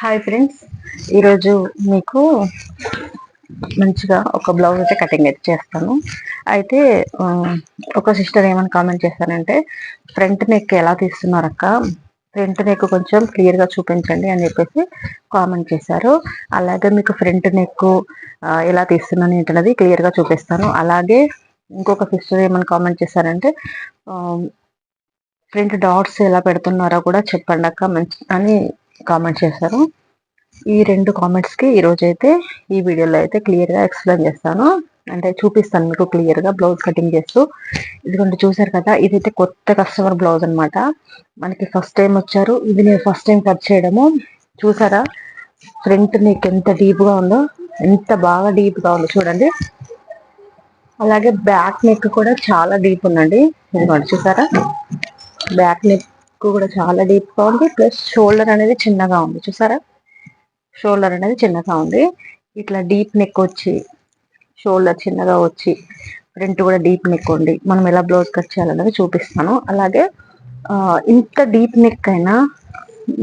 Hi friends ఈరోజు మీకు మంచిగా ఒక బ్లౌజ్ అయితే కటింగ్ అయితే చేస్తాను. అయితే ఒక సిస్టర్ ఏమని కామెంట్ చేస్తానంటే ఫ్రంట్ నెక్ ఎలా తీస్తున్నారు అక్క ఫ్రంట్ నెక్ కొంచెం క్లియర్గా చూపించండి అని చెప్పేసి కామెంట్ చేశారు. అలాగే మీకు ఫ్రంట్ నెక్ ఎలా తీస్తున్నాను ఏంటన్నది క్లియర్గా చూపిస్తాను. అలాగే ఇంకొక సిస్టర్ ఏమని కామెంట్ చేశారంటే ఫ్రంట్ డాట్స్ ఎలా పెడుతున్నారో కూడా చెప్పండి అక్క మంచి అని కామెంట్ చేశారు. ఈ రెండు కామెంట్స్కి ఈరోజు అయితే ఈ వీడియోలో అయితే క్లియర్గా ఎక్స్ప్లెయిన్ చేస్తాను. అంటే చూపిస్తాను మీకు క్లియర్గా బ్లౌజ్ కటింగ్ చేస్తూ. ఇదిగోండి చూసారు కదా ఇదైతే కొత్త కస్టమర్ బ్లౌజ్ అనమాట మనకి ఫస్ట్ టైం వచ్చారు. ఇది నేను ఫస్ట్ టైం కట్ చేయడము. చూసారా? ఫ్రంట్ నెక్ ఎంత డీప్గా ఉందో ఎంత బాగా డీప్గా ఉందో చూడండి. అలాగే బ్యాక్ నెక్ కూడా చాలా డీప్ ఉందండి. ఇదిగోండి చూసారా? బ్యాక్ నెక్ కూడా చాలా డీప్గా ఉంది. ప్లస్ షోల్డర్ అనేది చిన్నగా ఉంది. చూసారా? షోల్డర్ అనేది చిన్నగా ఉంది. ఇట్లా డీప్ నెక్ వచ్చి షోల్డర్ చిన్నగా వచ్చి ఫ్రంట్ కూడా డీప్ నెక్ ఉంది. మనం ఎలా బ్లౌజ్ కట్ చేయాలనేది చూపిస్తాను. అలాగే ఇంత డీప్ నెక్ అయినా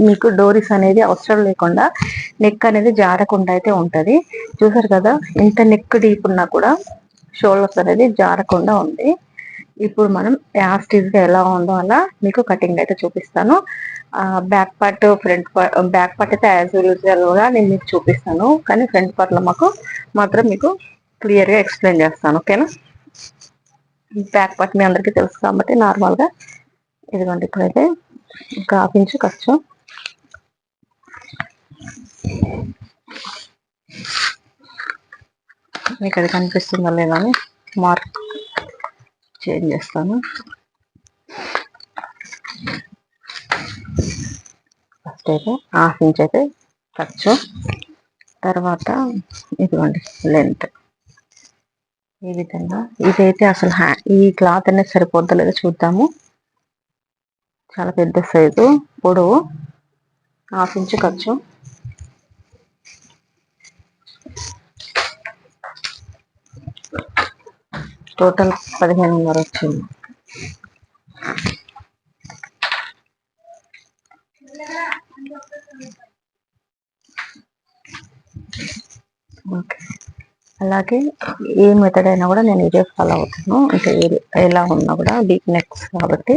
మీకు డోరీస్ అనేది అవసరం లేకుండా నెక్ అనేది జారకుండా అయితే ఉంటుంది. చూసారు కదా? ఇంత నెక్ డీప్ ఉన్నా కూడా షోల్డర్స్ అనేది జారకుండా ఉంది. ఇప్పుడు మనం యాస్టీజ్గా ఎలా ఉందో అలా మీకు కటింగ్ అయితే చూపిస్తాను. Back part front part back part అయితే యాజ్ యూజువల్గా నేను మీకు చూపిస్తాను. కానీ ఫ్రంట్ పార్ట్లో మాకు మాత్రం మీకు క్లియర్గా ఎక్స్ప్లెయిన్ చేస్తాను. ఓకేనా బ్యాక్ పార్ట్ మీ అందరికీ తెలుసు కాబట్టి నార్మల్గా ఇదిగోండి ఇప్పుడైతే ఇంకా హాఫ్ ఖర్చు. మీకు అది కనిపిస్తుందా లేదా అని మార్క్ చేంజ్ చేస్తాను. ఫస్ట్ అయితే హాఫ్ ఇంచ్ అయితే ఖర్చు. తర్వాత ఇదిగోండి లెంత్ ఈ విధంగా ఇదైతే అసలు హ్యా ఈ క్లాత్ అనేది సరిపోద్దలేదో చూద్దాము. చాలా పెద్ద సైజు పొడవు హాఫ్ ఇంచ్ ఖర్చు. టోటల్ పదిహేనున్నర వచ్చింది. ఓకే. అలాగే ఏ మెథడ్ అయినా కూడా నేను ఇదే ఫాలో అవుతాను. అంటే ఎలా ఉన్నా కూడా డీప్ నెక్స్ కాబట్టి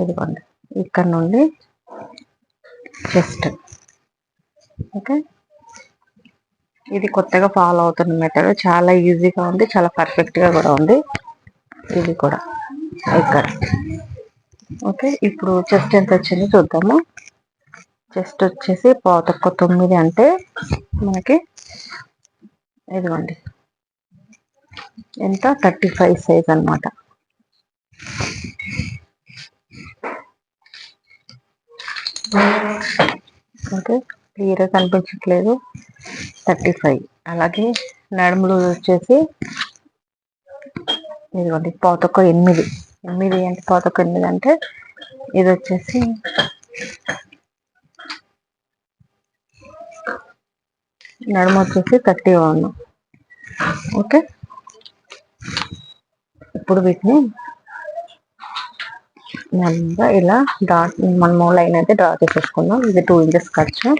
ఇదిగోండి. ఇక్కడ నుండి చెస్ట్ ఓకే. ఇది కొత్తగా ఫాలో అవుతున్న మెథడ్ చాలా ఈజీగా ఉంది చాలా పర్ఫెక్ట్గా కూడా ఉంది. ఇది కూడా ఇక్కడ. ఓకే ఇప్పుడు చెస్ట్ ఎంత వచ్చింది చూద్దాము. చెస్ట్ వచ్చేసి పాతొక్క తొమ్మిది అంటే మనకి ఇదిగోండి. ఎంత? థర్టీ ఫైవ్ సైజ్ అనమాట ఓకే క్లియర్గా కనిపించట్లేదు. Thirty five. అలాగే నడుములు వచ్చేసి ఇదిగోండి పాతొక్క ఎనిమిది. ఎనిమిది అంటే పాతొక్క ఎనిమిది అంటే ఇది వచ్చేసి నడుము వచ్చేసి థర్టీ వన్. ఓకే? ఇప్పుడు వీటిని నెమ్మదిగా ఇలా డ్రా మనము లైన్ అయితే డ్రా చేసేసుకుందాం. ఇది టూ ఇంచెస్ ఖర్చు.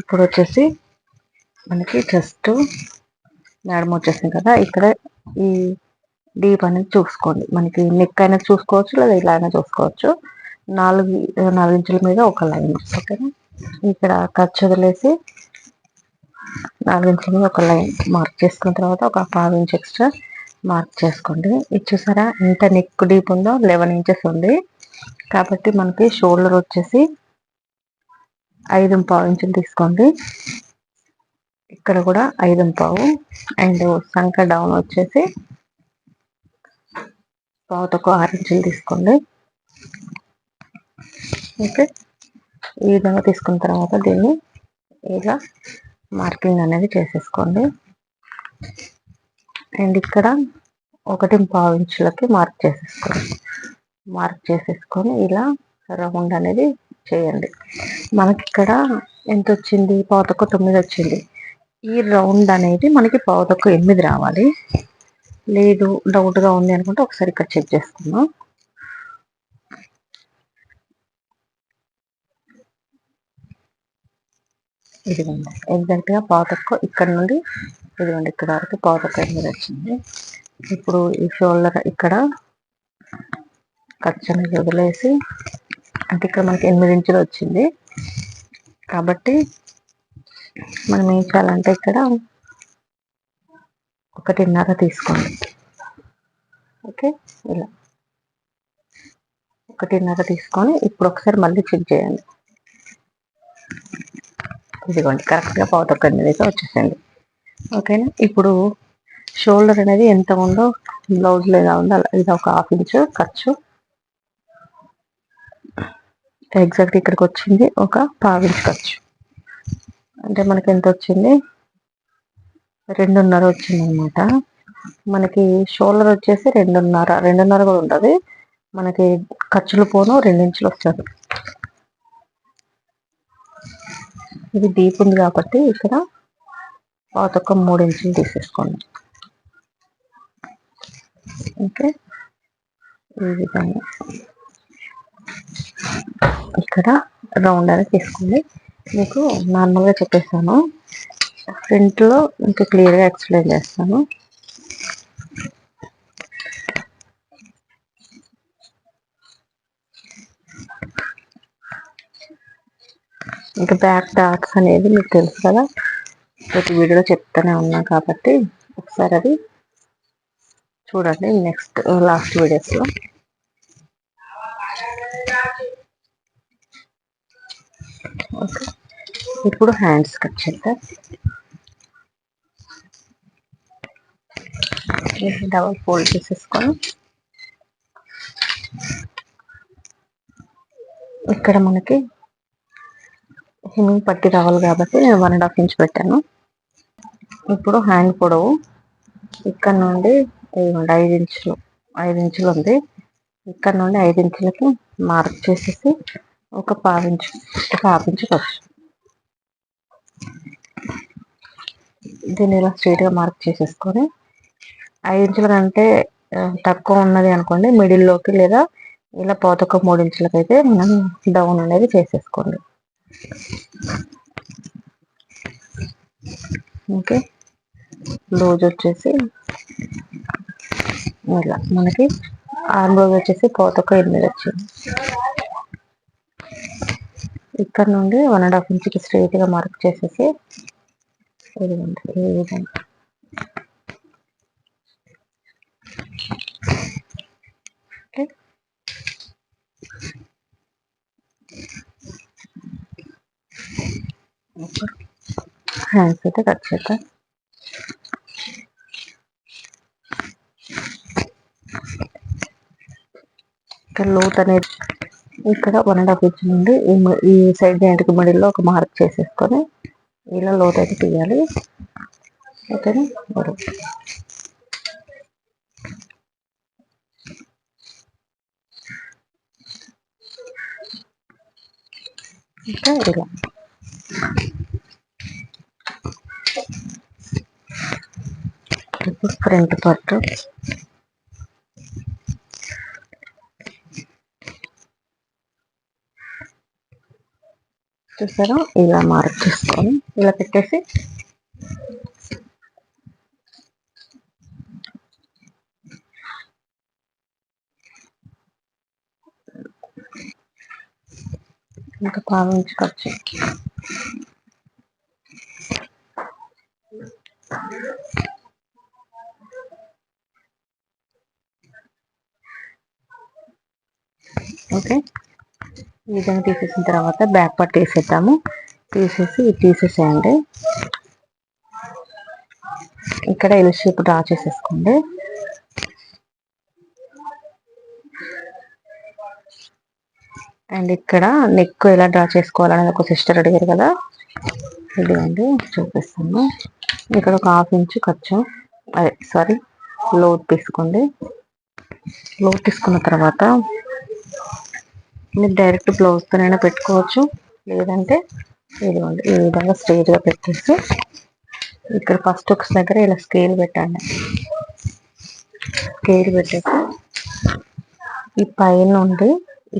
ఇప్పుడు వచ్చేసి మనకి జస్ట్ మేడం వచ్చేసింది కదా ఇక్కడ ఈ డీప్ అనేది చూసుకోండి. మనకి నెక్ అయినా చూసుకోవచ్చు లేదా ఇలా అయినా చూసుకోవచ్చు. నాలుగు నాలుగు ఇంచుల మీద ఒక లైన్ ఓకేనా? ఇక్కడ ఖర్చు వదిలేసి నాలుగు ఇంచుల మీద ఒక లైన్ మార్క్ చేసుకున్న తర్వాత ఒక పావు ఇంచ్ ఎక్స్ట్రా మార్క్ చేసుకోండి. ఇది చూసారా? ఎంత నెక్ డీప్ ఉందో లెవెన్ ఇంచెస్ ఉంది. కాబట్టి మనకి షోల్డర్ వచ్చేసి ఐదు పావు ఇంచులు తీసుకోండి. ఇక్కడ కూడా ఐదు పావు. అండ్ సంక డౌన్ వచ్చేసి పావుతకు ఆరు ఇంచులు తీసుకోండి. ఓకే. ఈ విధంగా తీసుకున్న తర్వాత దీన్ని ఇలా మార్కింగ్ అనేది చేసేసుకోండి. అండ్ ఇక్కడ ఒకటి పావు ఇంచులకి మార్క్ చేసేసుకోండి. మార్క్ చేసేసుకొని ఇలా రౌండ్ అనేది చేయండి. మనకి ఇక్కడ ఎంత వచ్చింది పావుతొక్క తొమ్మిది వచ్చింది ఈ రౌండ్ అనేది మనకి పావుతొక్క ఎనిమిది రావాలి. లేదు డౌట్గా ఉంది అనుకుంటే ఒకసారి ఇక్కడ చెక్ చేసుకుందాం. ఇదిగోండి. ఎగ్జాక్ట్గా పావుతొక్క ఇక్కడ నుండి ఇదిగోండి ఇక్కడ వరకు పావుతొక్క ఎనిమిది వచ్చింది. ఇప్పుడు ఈ షోల్డర్ ఇక్కడ ఖర్చు అనేది వదిలేసి అంటే ఇక్కడ మనకి ఎనిమిది ఇంచులు వచ్చింది. కాబట్టి మనం ఏం చేయాలంటే ఇక్కడ ఒకటిన్నర తీసుకోండి. ఓకే? ఇలా. ఒకటిన్నర తీసుకొని ఇప్పుడు ఒకసారి మళ్ళీ చెక్ చేయండి. ఇదిగోండి కరెక్ట్గా పావుతొక్క ఎనిమిది వచ్చేసింది. ఓకేనా? ఇప్పుడు షోల్డర్ అనేది ఎంత ఉందో బ్లౌజ్ లేదా ఉందో ఇది ఒక హాఫ్ ఇంచు ఖర్చు. ఎగ్జాక్ట్ ఇక్కడికి వచ్చింది. ఒక పావించు ఖర్చు అంటే మనకి ఎంత వచ్చింది? రెండున్నర వచ్చింది అనమాట మనకి షోల్డర్ వచ్చేసి రెండున్నర. రెండున్నర కూడా ఉంటుంది. మనకి ఖర్చులు పోను రెండించులు వస్తుంది ఇది డీప్ ఉంది కాబట్టి ఇక్కడ పాతొక్క మూడు ఇంచులు తీసేసుకోండి. ఓకే. ఈ విధంగా. ఇక్కడ రౌండ్ అనేది తీసుకోండి. మీకు నార్మల్గా చెప్పేస్తాను. ఫ్రంట్లో ఇంకా క్లియర్గా ఎక్స్ప్లెయిన్ చేస్తాను. ఇంకా బ్యాక్ డాట్స్ అనేది మీకు తెలుసు కదా. ప్రతి వీడియోలో చెప్తూనే ఉన్నా కాబట్టి ఒకసారి అది చూడండి నెక్స్ట్ లాస్ట్ వీడియోస్లో ఓకే ఇప్పుడు హ్యాండ్స్ కట్ చేద్దాం. డబల్ ఫోల్డ్ చేసేసుకొని. ఇక్కడ మనకి హిమ్మింగ్ పట్టి రావాలి కాబట్టి నేను వన్ అండ్ హాఫ్ ఇంచ్ పెట్టాను. ఇప్పుడు హ్యాండ్ పొడవు ఇక్కడ నుండి ఐదు ఇంచులు ఐదు ఇంచులు ఉంది. ఇక్కడ నుండి ఐదు ఇంచులకి మార్క్ చేసేసి ఒక పావించు ఒక హాఫ్ ఇంచు దీన్ని ఇలా స్ట్రైట్గా మార్క్ చేసేసుకొని ఐదు ఇంచుల కంటే తక్కువ ఉన్నది అనుకోండి మిడిల్లోకి లేదా ఇలా పోతొక మూడు ఇంచులకైతే మనం డౌన్ అనేది చేసేసుకోండి. ఓకే. లూజ్ వచ్చేసి ఇలా మనకి ఆర్మ్ రోజు వచ్చేసి పోతొక ఎనిమిది వచ్చింది. ఇక్కడ నుండి వన్ అండ్ హాఫ్ ఇంచ్కి స్ట్రైట్గా మార్క్ చేసేసి ఇదిగోండి ఈ విధంగా. హ్యాండ్స్ అయితే కట్ చేద్దాం. ఇక్కడ లోత్ అనేది ఇక్కడ వన్ అండ్ హాఫ్ ఇంచ్ నుండి ఈ సైడ్ జాయింట్కి మిడిల్లో ఒక మార్క్ చేసేసుకొని ఇలా లోతు అయితే తీయాలి. ఓకేనా? ఇంకా ఇలా. Front part. చూసారా ఇలా మార్క్ చేసుకొని ఇలా పెట్టేసి ఇంకా పావించి ఖర్చు ఓకే ఈ విధంగా తీసేసిన తర్వాత బ్యాక్ పార్ట్ తీసేద్దాము. తీసేసి తీసేసేయండి. ఇక్కడ ఎల్ షేప్ డ్రా చేసేసుకోండి. అండ్ ఇక్కడ నెక్ ఎలా డ్రా చేసుకోవాలనేది ఒక సిస్టర్ అడిగారు కదా. ఇది అండి చూపిస్తాను. ఇక్కడ ఒక హాఫ్ ఇంచ్ ఖర్చు అదే సారీ లోత్ తీసుకోండి. లోత్ తీసుకున్న తర్వాత మీరు డైరెక్ట్ బ్లౌజ్తోనైనా పెట్టుకోవచ్చు. లేదంటే ఇదిగోండి ఈ విధంగా స్ట్రైట్గా పెట్టేసి ఇక్కడ ఫస్ట్ ఒక దగ్గర ఇలా స్కేల్ పెట్టండి స్కేల్ పెట్టేసి ఈ పైన నుండి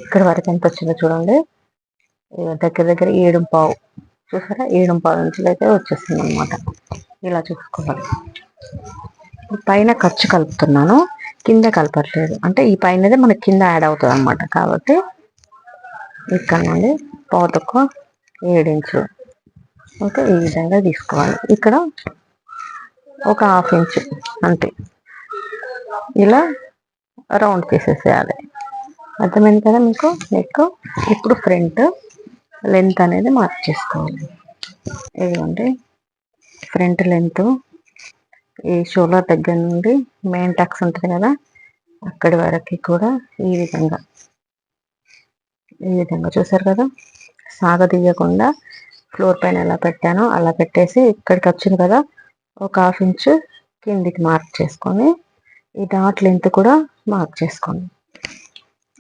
ఇక్కడ వరకు ఎంత వచ్చిందో చూడండి. దగ్గర దగ్గర ఏడు పావు. చూసారా? ఏడు పావు అయితే వచ్చేసింది అనమాట ఇలా చూసుకోవాలి. పైన ఖర్చు కలుపుతున్నాను. కింద కలపట్లేదు. అంటే ఈ పైనదే మనకి కింద యాడ్ అవుతుంది అనమాట కాబట్టి ఇక్కడ నుండి పావుతొక్క ఏడించు. ఓకే ఈ విధంగా తీసుకోవాలి. ఇక్కడ ఒక హాఫ్ ఇంచ్ అంతే. ఇలా రౌండ్ తీసేసేయాలి అర్థమైంది కదా మీకు? నెక్ ఇప్పుడు ఫ్రంట్ లెంత్ అనేది మార్క్ చేసుకోవాలి. ఇదిగోండి ఫ్రంట్ లెంత్ ఈ షోలర్ దగ్గర నుండి మెయిన్ టక్స్ ఉంటుంది కదా అక్కడి వరకు కూడా ఈ విధంగా. ఈ విధంగా చూసారు కదా? సాగదీయకుండా ఫ్లోర్ పైన ఎలా పెట్టానో అలా పెట్టేసి ఇక్కడికి వచ్చింది కదా? ఒక హాఫ్ ఇంచ్ కిందికి మార్క్ చేసుకొని ఈ డాట్ లెంత్ కూడా మార్క్ చేసుకోండి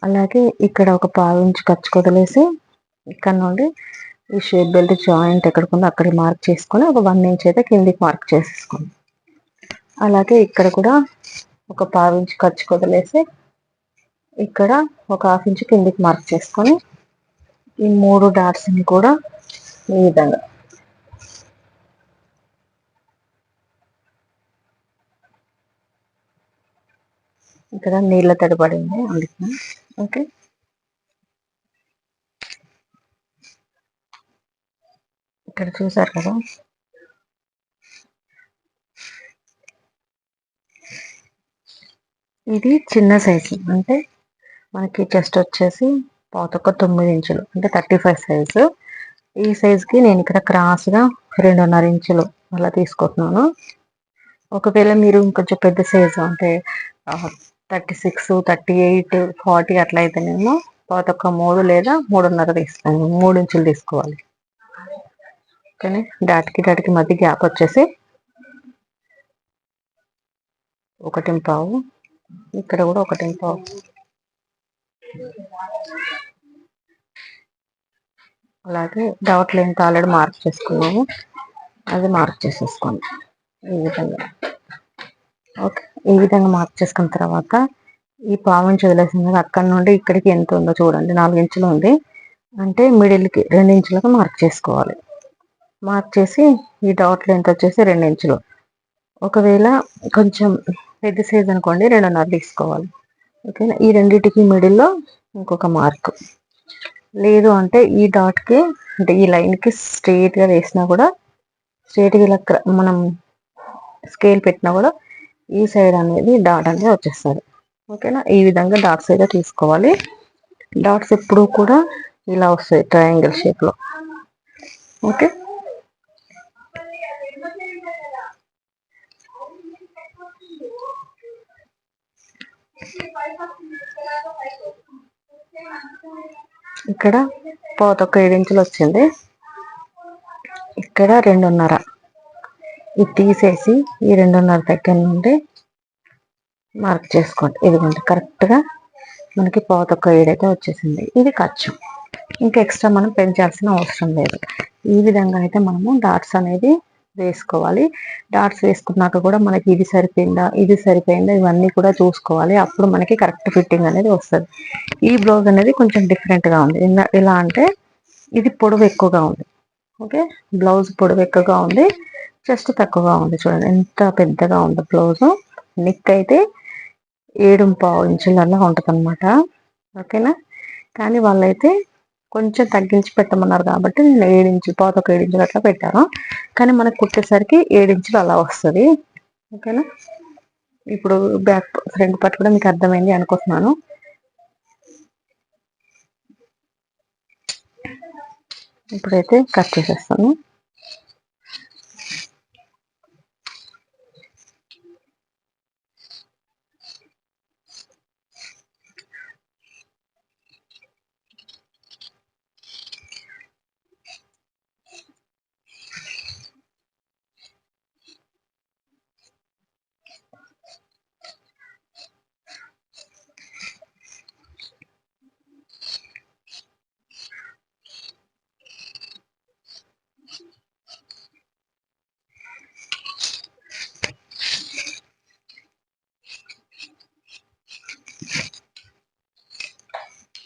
అలాగే ఇక్కడ ఒక పావు ఇంచు ఖర్చు కొదిలేసి ఇక్కడ నుండి ఈ షేప్ బెల్ట్ జాయింట్ ఎక్కడికి అక్కడ మార్క్ చేసుకొని ఒక వన్ ఇంచ్ అయితే కిందికి మార్క్ చేసేసుకోండి అలాగే ఇక్కడ కూడా ఒక పావు ఇంచు ఖర్చు కొదిలేసి ఇక్కడ ఒక హాఫ్ ఇంచ్ కిందికి మార్క్ చేసుకొని ఈ మూడు డాట్స్ని కూడా ఈ విధంగా. ఇక్కడ నీళ్ళ తడిపడింది అందుకని. ఓకే ఇక్కడ చూసారు కదా? ఇది చిన్న సైజు అంటే మనకి చెస్ట్ వచ్చేసి పాతొక్క తొమ్మిది ఇంచులు అంటే థర్టీ ఫైవ్ సైజు ఈ సైజుకి నేను ఇక్కడ క్రాస్గా రెండున్నర ఇంచులు అలా తీసుకుంటున్నాను. ఒకవేళ మీరు ఇంకొంచెం పెద్ద సైజు అంటే thirty six thirty eight forty అట్లా అయితే ఏమో పాత పాతొక్క మూడు లేదా మూడున్నర తీసుకున్నాను మూడు ఇంచులు తీసుకోవాలి. ఓకేనే? డాట్కి డాట్కి మధ్య గ్యాప్ వచ్చేసి ఒకటి పావు ఇక్కడ కూడా ఒకటి అలాగే డౌట్ లేని ఆల్రెడీ మార్క్ చేసుకున్నాము అది మార్క్ చేసేసుకోండి. ఈ విధంగా. ఓకే ఈ విధంగా మార్క్ చేసుకున్న తర్వాత ఈ పావుని వదిలేసింది అక్కడ నుండి ఇక్కడికి ఎంత ఉందో చూడండి. నాలుగు ఇంచులు ఉంది. అంటే మిడిల్కి రెండు ఇంచులకు మార్క్ చేసుకోవాలి. మార్క్ చేసి ఈ డాట్ లెంత్ వచ్చేసి రెండు ఇంచులు. ఒకవేళ కొంచెం పెద్ద సైజ్ అనుకోండి రెండున్నర తీసుకోవాలి. ఓకేనా ఈ రెండింటికి మిడిల్లో ఇంకొక మార్క్ లేదు అంటే ఈ డాట్కి అంటే ఈ లైన్కి స్ట్రెయిట్గా వేసినా కూడా స్ట్రేట్గా ఇలా మనం స్కేల్ పెట్టినా కూడా ఈ సైడ్ అనేది డాట్ అనేది వచ్చేస్తుంది. ఓకేనా ఈ విధంగా డాట్స్ అయితే తీసుకోవాలి. డాట్స్ ఎప్పుడు కూడా ఇలా వస్తాయి ట్రయాంగిల్ షేప్లో ఓకే ఇక్కడ పోతొక్క ఏడించులు వచ్చింది. ఇక్కడ రెండున్నర. ఇది తీసేసి ఈ రెండున్నర దగ్గర నుండి మార్క్ చేసుకోండి. ఇదిగోండి కరెక్ట్గా మనకి పోతొక్క ఏడైతే వచ్చేసింది. ఇది ఖర్చు. ఇంకా ఎక్స్ట్రా మనం పెంచాల్సిన అవసరం లేదు. ఈ విధంగా అయితే మనము డాట్స్ అనేది వేసుకోవాలి. డాట్స్ వేసుకున్నాక కూడా మనకి ఇది సరిపోయిందా ఇది సరిపోయిందా ఇవన్నీ కూడా చూసుకోవాలి. అప్పుడు మనకి కరెక్ట్ ఫిట్టింగ్ అనేది వస్తుంది. ఈ బ్లౌజ్ అనేది కొంచెం డిఫరెంట్గా ఉంది. ఎలా అంటే ఇది పొడవు ఎక్కువగా ఉంది. ఓకే బ్లౌజ్ పొడవు ఎక్కువగా ఉంది. చెస్ట్ తక్కువగా ఉంది చూడండి. ఎంత పెద్దగా ఉంది బ్లౌజ్ నిక్ అయితే ఏడు పావు ఇంచులలో ఉంటుంది అనమాట ఓకేనా కానీ వాళ్ళైతే కొంచెం తగ్గించి పెట్టమన్నారు కాబట్టి నేను ఏడించులు పాత ఒక ఏడించులు అట్లా పెట్టాను. కానీ మనకు కుట్టేసరికి ఏడించులు అలా వస్తుంది. ఓకేనా? ఇప్పుడు బ్యాక్ ఫ్రంట్ పార్ట్ కూడా మీకు అర్థమైంది అనుకుంటున్నాను. ఇప్పుడైతే కట్ చేసేస్తాను.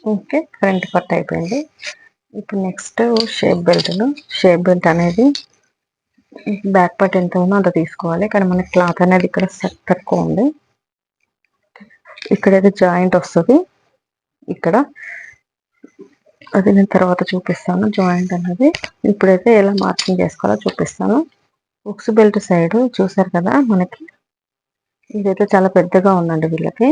ఓకే ఫ్రంట్ కట్ అయిపోయింది. ఇప్పుడు నెక్స్ట్ షేప్ బెల్ట్ను షేప్ బెల్ట్ అనేది బ్యాక్ పార్ట్ ఎంత ఉందో అంత తీసుకోవాలి. కానీ మనకి క్లాత్ అనేది ఇక్కడ తక్కువ ఉంది. ఇక్కడైతే జాయింట్ వస్తుంది. ఇక్కడ అది నేను తర్వాత చూపిస్తాను. జాయింట్ అనేది ఇప్పుడైతే ఎలా మార్కింగ్ చేసుకోవాలో చూపిస్తాను. ఉక్స్ బెల్ట్ సైడ్ చూసారు కదా మనకి? ఇదైతే చాలా పెద్దగా ఉందండి వీళ్ళకి.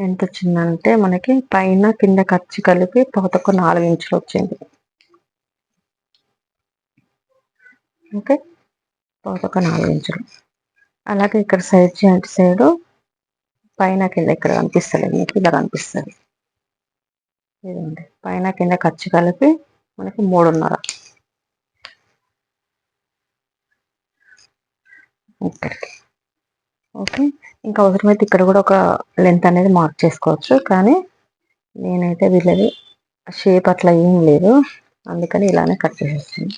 ఎంత వచ్చిందంటే మనకి పైన కింద ఖర్చు కలిపి పోతకు నాలుగు ఇంచులు వచ్చింది. ఓకే? పోతకు నాలుగు ఇంచులు. అలాగే ఇక్కడ సైడ్ జాయింట్ సైడ్ పైన కింద ఇక్కడ కనిపిస్తుంది మీకు ఇలా కనిపిస్తుంది. ఇదండి పైన కింద ఖర్చు కలిపి మనకి మూడున్నర. ఇక్కడికి. ఓకే. ఇంకా అవసరమైతే ఇక్కడ కూడా ఒక లెంత్ అనేది మార్క్ చేసుకోవచ్చు. కానీ నేనైతే వీళ్ళది షేప్ అట్లా ఏం లేదు. అందుకని ఇలానే కట్ చేసేస్తుంది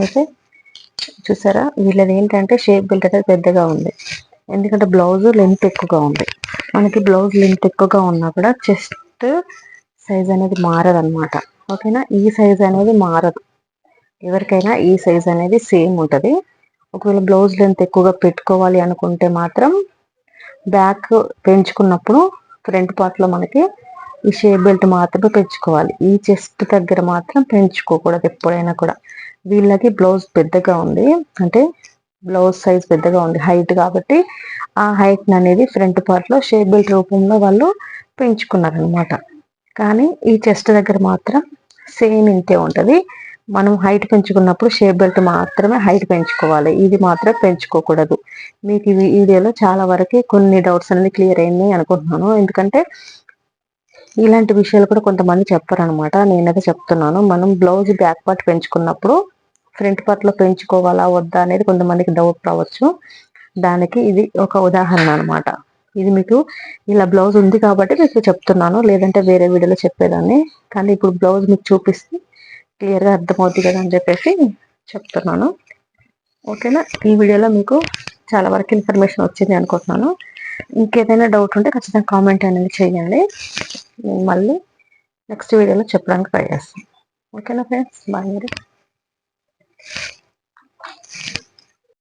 అయితే చూసారా? వీళ్ళది ఏంటంటే షేప్ బెల్ట్ పెద్దగా ఉంది. ఎందుకంటే బ్లౌజ్ లెంత్ ఎక్కువగా ఉంది. మనకి బ్లౌజ్ లెంత్ ఎక్కువగా ఉన్నా కూడా చెస్ట్ సైజ్ అనేది మారదు అనమాట ఓకేనా? ఈ సైజ్ అనేది మారదు. ఎవరికైనా ఈ సైజ్ అనేది సేమ్ ఉంటుంది. ఒకవేళ బ్లౌజ్ లెంత్ ఎక్కువగా పెట్టుకోవాలి అనుకుంటే మాత్రం బ్యాక్ పెంచుకున్నప్పుడు ఫ్రంట్ పార్ట్లో మనకి ఈ షేప్ బెల్ట్ మాత్రమే పెంచుకోవాలి. ఈ చెస్ట్ దగ్గర మాత్రం పెంచుకోకూడదు ఎప్పుడైనా కూడా. వీళ్ళకి బ్లౌజ్ పెద్దగా ఉంది. అంటే బ్లౌజ్ సైజ్ పెద్దగా ఉంది హైట్ కాబట్టి ఆ హైట్ అనేది ఫ్రంట్ పార్ట్లో షేప్ బెల్ట్ రూపంలో వాళ్ళు పెంచుకున్నారనమాట కానీ ఈ చెస్ట్ దగ్గర మాత్రం సేమ్ ఇంతే ఉంటుంది. మనం హైట్ పెంచుకున్నప్పుడు షేప్ బెల్ట్ మాత్రమే హైట్ పెంచుకోవాలి. ఇది మాత్రం పెంచుకోకూడదు. మీకు ఈ వీడియోలో చాలా వరకు కొన్ని డౌట్స్ అనేది క్లియర్ అయినాయి అనుకుంటున్నాను. ఎందుకంటే ఇలాంటి విషయాలు కూడా కొంతమంది చెప్పారనమాట నేనైతే చెప్తున్నాను. మనం బ్లౌజ్ బ్యాక్ పార్ట్ పెంచుకున్నప్పుడు ఫ్రంట్ పార్ట్లో పెంచుకోవాలా వద్దా అనేది కొంతమందికి డౌట్ రావచ్చు. దానికి ఇది ఒక ఉదాహరణ అనమాట ఇది మీకు ఇలా బ్లౌజ్ ఉంది కాబట్టి మీకు చెప్తున్నాను. లేదంటే వేరే వీడియోలో చెప్పేదాన్ని. కానీ ఇప్పుడు బ్లౌజ్ మీకు చూపిస్తే క్లియర్గా అర్థమవుతుంది కదా అని చెప్పేసి చెప్తున్నాను. ఓకేనా? ఈ వీడియోలో మీకు చాలా వరకు ఇన్ఫర్మేషన్ వచ్చింది అనుకుంటున్నాను. ఇంకేదైనా డౌట్ ఉంటే ఖచ్చితంగా కామెంట్ అనేది చేయండి. నేను మళ్ళీ నెక్స్ట్ వీడియోలో చెప్పడానికి ట్రై చేస్తాను. ఓకేనా ఫ్రెండ్స్? బాయ్ మరి.